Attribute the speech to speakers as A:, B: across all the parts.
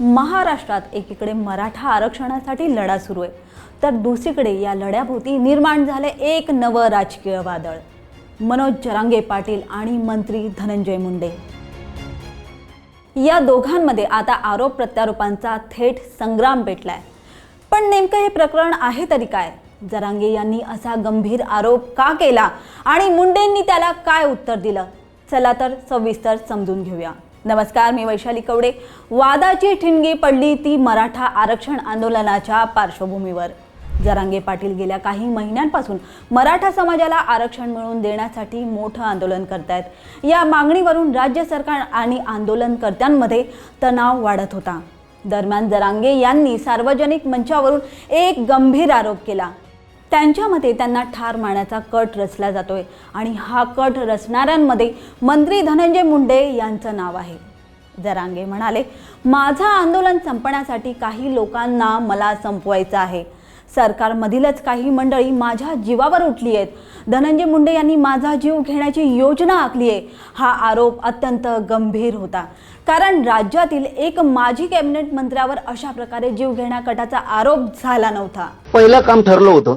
A: महाराष्ट्रात एकीकडे मराठा आरक्षणासाठी लढा सुरू आहे. तर दुसरीकडे या लढ्याभोवती निर्माण झाले एक नवं राजकीय वादळ. मनोज जरांगे पाटील आणि मंत्री धनंजय मुंडे. या दोघांमध्ये आता आरोप प्रत्यारोपांचा थेट संग्राम पेटलाय. पण नेमकं हे प्रकरण आहे तरी काय? जरांगे यांनी असा गंभीर आरोप का केला? आणि मुंडेंनी त्याला काय उत्तर दिलं? चला तर सविस्तर समजून घेऊया. नमस्कार मी वैशाली कवडे. वादाची ठिणगी पडली ती मराठा आरक्षण आंदोलनाच्या पार्श्वभूमीवर. जरांगे पाटील गेल्या काही महिन्यांपासून मराठा समाजाला आरक्षण मिळवून देण्यासाठी मोठं आंदोलन करतायत. या मागणीवरून राज्य सरकार आणि आंदोलनकर्त्यांमध्ये तणाव वाढत होता. दरम्यान जरांगे यांनी सार्वजनिक मंचावरून एक गंभीर आरोप केला. त्यांच्या मते त्यांना ठार मारण्याचा कट रचला जातोय. आणि हा कट रचणाऱ्यांमध्ये मंत्री धनंजय मुंडे यांचं नाव आहे. जरांगे म्हणाले माझं आंदोलन संपण्यासाठी काही लोकांना मला संपवायचं आहे. सरकारमधीलच काही मंडळी माझ्या जीवावर उठली आहेत. धनंजय मुंडे यांनी माझा जीव घेण्याची योजना आखली आहे. हा आरोप अत्यंत गंभीर होता. कारण राज्यातील एक माजी कॅबिनेट मंत्र्यावर अशा प्रकारे जीव घेण्या कटाचा आरोप झाला नव्हता.
B: पहिलं काम ठरलं होतं.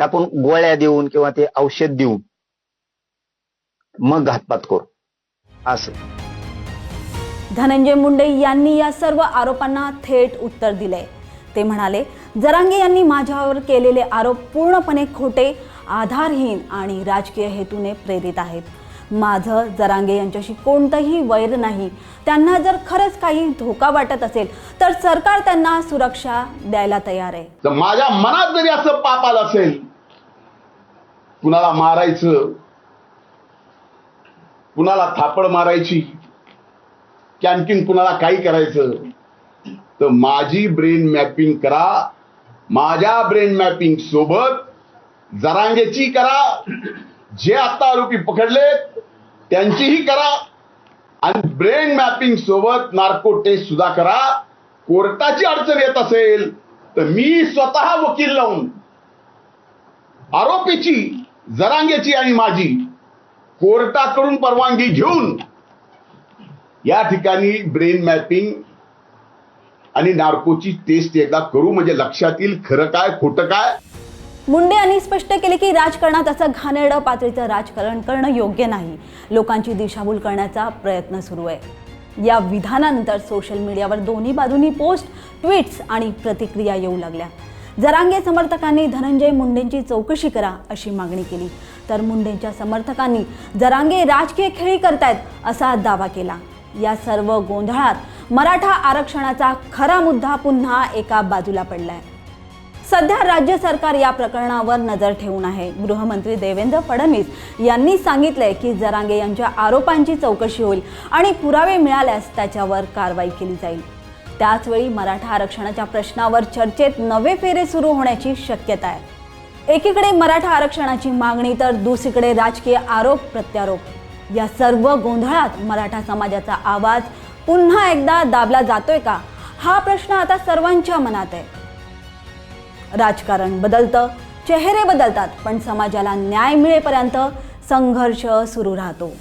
B: आपण गोळ्या देऊन किंवा ते औषध देऊन मग घातपात करू. असं.
A: धनंजय मुंडे यांनी या सर्व आरोपांना थेट उत्तर दिले ते म्हणाले जरांगे यांनी माझ्यावर केलेले आरोप पूर्णपणे खोटे आधारहीन आणि राजकीय हेतूने प्रेरित आहेत. माझं जरांगे यांच्याशी कोणतंही वैर नाही. त्यांना जर खरंच काही धोका वाटत असेल तर सरकार त्यांना सुरक्षा द्यायला तयार आहे.
C: माझ्या मनात जरी असं पाप आलं असेल कुणाला मारायचं? कुणाला थापड मारायची? की आणखीन कुणाला काही करायचं? तर माझी ब्रेन मॅपिंग करा. माझ्या ब्रेन मॅपिंग सोबत जरांगेची करा. जे आता आरोपी पकडलेत त्यांचीही करा. आणि ब्रेन मॅपिंग सोबत नार्को टेस्ट सुद्धा करा. कोर्टाची अडचण येत असेल तर मी स्वतः वकील लावून आरोपीची जरांगेची आणि माझी. कोर्टाकडून परवानगी घेऊन या ठिकाणी ब्रेन मॅपिंग आणि नार्कोची टेस्ट एकदा करू म्हणजे लक्षात येईल खरं काय खोटं काय?
A: मुंडे यांनी स्पष्ट केले की राजकारणात असं घाणेरडं पातळीचं राजकारण करणं योग्य नाही. लोकांची दिशाभूल करण्याचा प्रयत्न सुरू आहे. या विधानानंतर सोशल मीडियावर दोन्ही बाजूंनी पोस्ट ट्विट्स आणि प्रतिक्रिया येऊ लागल्या. जरांगे समर्थकांनी धनंजय मुंडेंची चौकशी करा अशी मागणी केली. तर मुंडेंच्या समर्थकांनी जरांगे राजकीय खेळी करतायत असा दावा केला. या सर्व गोंधळात मराठा आरक्षणाचा खरा मुद्दा पुन्हा एका बाजूला पडलाय. सध्या राज्य सरकार या प्रकरणावर नजर ठेवून आहे. गृहमंत्री देवेंद्र फडणवीस यांनी सांगितलंय की जरांगे यांच्या आरोपांची चौकशी होईल आणि पुरावे मिळाल्यास त्याच्यावर कारवाई केली जाईल. त्याचवेळी मराठा आरक्षणाच्या प्रश्नावर चर्चेत नवे फेरे सुरू होण्याची शक्यता आहे. एकीकडे मराठा आरक्षणाची मागणी तर दुसरीकडे राजकीय आरोप प्रत्यारोप. या सर्व गोंधळात मराठा समाजाचा आवाज पुन्हा एकदा दाबला जातोय का? हा प्रश्न आता सर्वांच्या मनात आहे. राजकारण बदलतं चेहरे बदलतात पण समाजाला न्याय मिळेपर्यंत संघर्ष सुरू राहतो.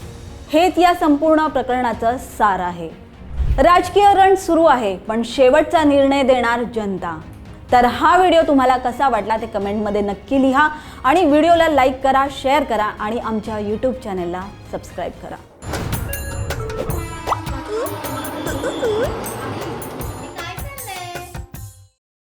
A: हेच या संपूर्ण प्रकरणाचं सार आहे. राजकीय रण सुरू आहे पण शेवटचा निर्णय देणार जनता. तर हा व्हिडिओ तुम्हाला कसा वाटला ते कमेंटमध्ये नक्की लिहा आणि व्हिडिओला लाईक करा शेअर करा आणि आमच्या यूट्यूब चॅनलला सबस्क्राईब करा.